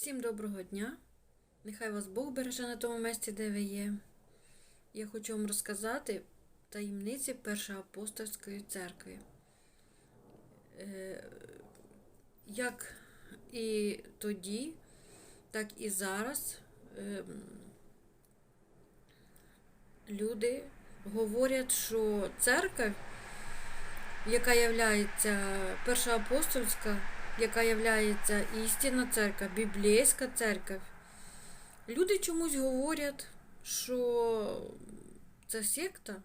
Всім доброго дня! Нехай вас Бог береже на тому місці, де ви є. Я хочу вам розказати таємниці Першої апостольської церкви. Е, Як і тоді, так і зараз ем, люди говорять, що церква, яка є перша апостольська, яка є істинна церква, біблійська церква. Люди чомусь говорять, що це секта.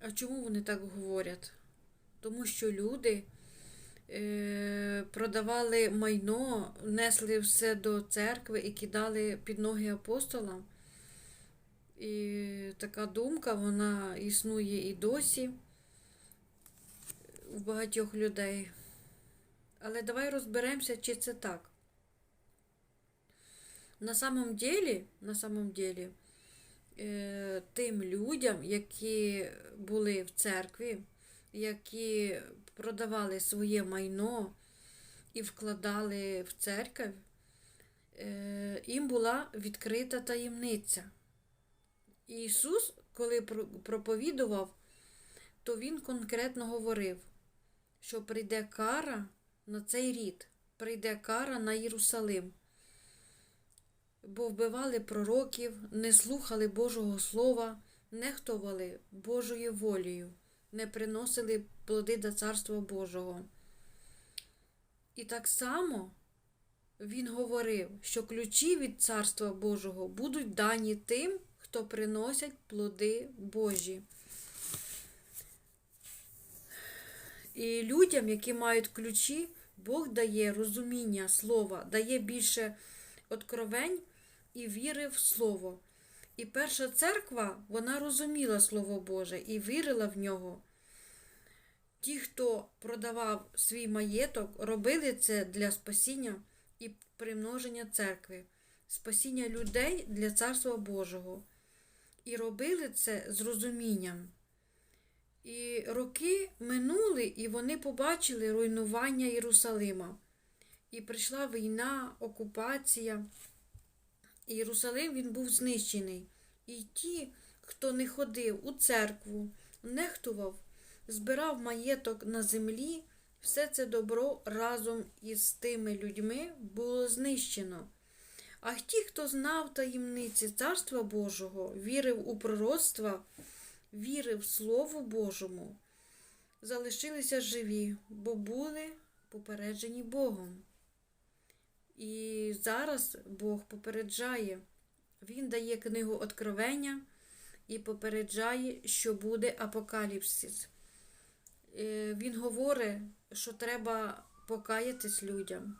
А чому вони так говорять? Тому що люди е, продавали майно, несли все до церкви і кидали під ноги апостолам. І така думка, вона існує і досі у багатьох людей. Але давай розберемося, чи це так. На самом деле, на самом деле, е, тим людям, які були в церкві, які продавали своє майно і вкладали в церкву, е, їм була відкрита таємниця. Ісус, коли проповідував, то Він конкретно говорив, що прийде кара на цей рід, прийде кара на Єрусалим. Бо вбивали пророків, не слухали Божого Слова, нехтували Божою волею, не приносили плоди до Царства Божого. І так само він говорив, що ключі від Царства Божого будуть дані тим, хто приносять плоди Божі. І людям, які мають ключі, Бог дає розуміння слова, дає більше откровень і віри в Слово. І перша церква, вона розуміла Слово Боже і вірила в нього. Ті, хто продавав свій маєток, робили це для спасіння і примноження церкви, спасіння людей для Царства Божого. І робили це з розумінням. І роки минули, і вони побачили руйнування Єрусалима. І прийшла війна, окупація. Єрусалим він був знищений. І ті, хто не ходив у церкву, нехтував, збирав маєток на землі, все це добро разом із тими людьми було знищено. А ті, хто знав таємниці Царства Божого, вірив у пророцтва, вірив Слову Божому, залишилися живі, бо були попереджені Богом. І зараз Бог попереджає, Він дає книгу Откровення і попереджає, що буде апокаліпсис. Е, Він говорить, що треба покаятись людям.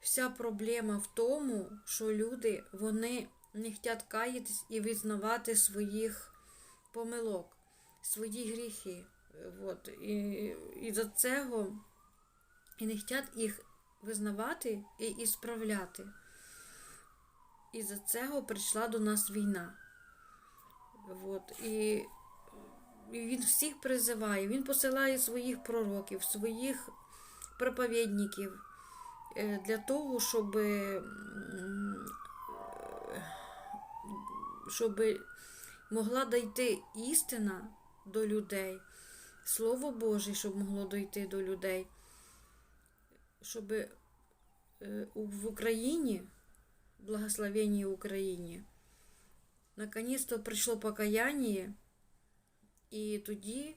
Вся проблема в тому, що люди вони не хочуть каятись і визнавати своїх помилок, свої гріхи. От. І, і за цього і не хочуть їх визнавати і і справляти. І за цього прийшла до нас війна. От. І, і він всіх призиває, він посилає своїх пророків, своїх проповідників е, для того, щоб, щоб могла дійти істина до людей, Слово Боже, щоб могло дійти до людей, щоб е, в Україні, благословенні Україні, наконець-то прийшло покаяння, і тоді,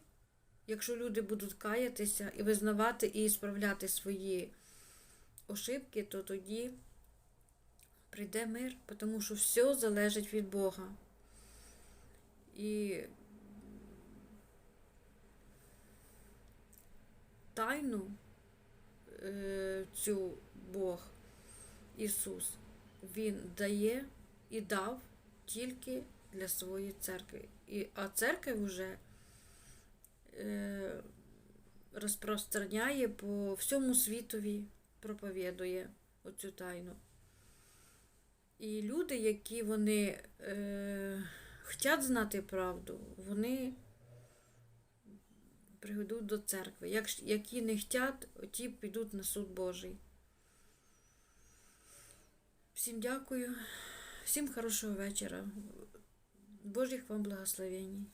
якщо люди будуть каятися і визнавати і справляти свої ошибки, то тоді прийде мир, тому що все залежить від Бога. І тайну е, цю Бог Ісус, Він дає і дав тільки для своєї церкви. І, а церква вже е, розпространяє по всьому світові, проповідує оцю тайну. І люди, які вони е, хочуть знати правду, вони приведуть до церкви. Як, які не хочуть, ті підуть на суд Божий. Всім дякую, всім хорошого вечора. Божих вам благословений.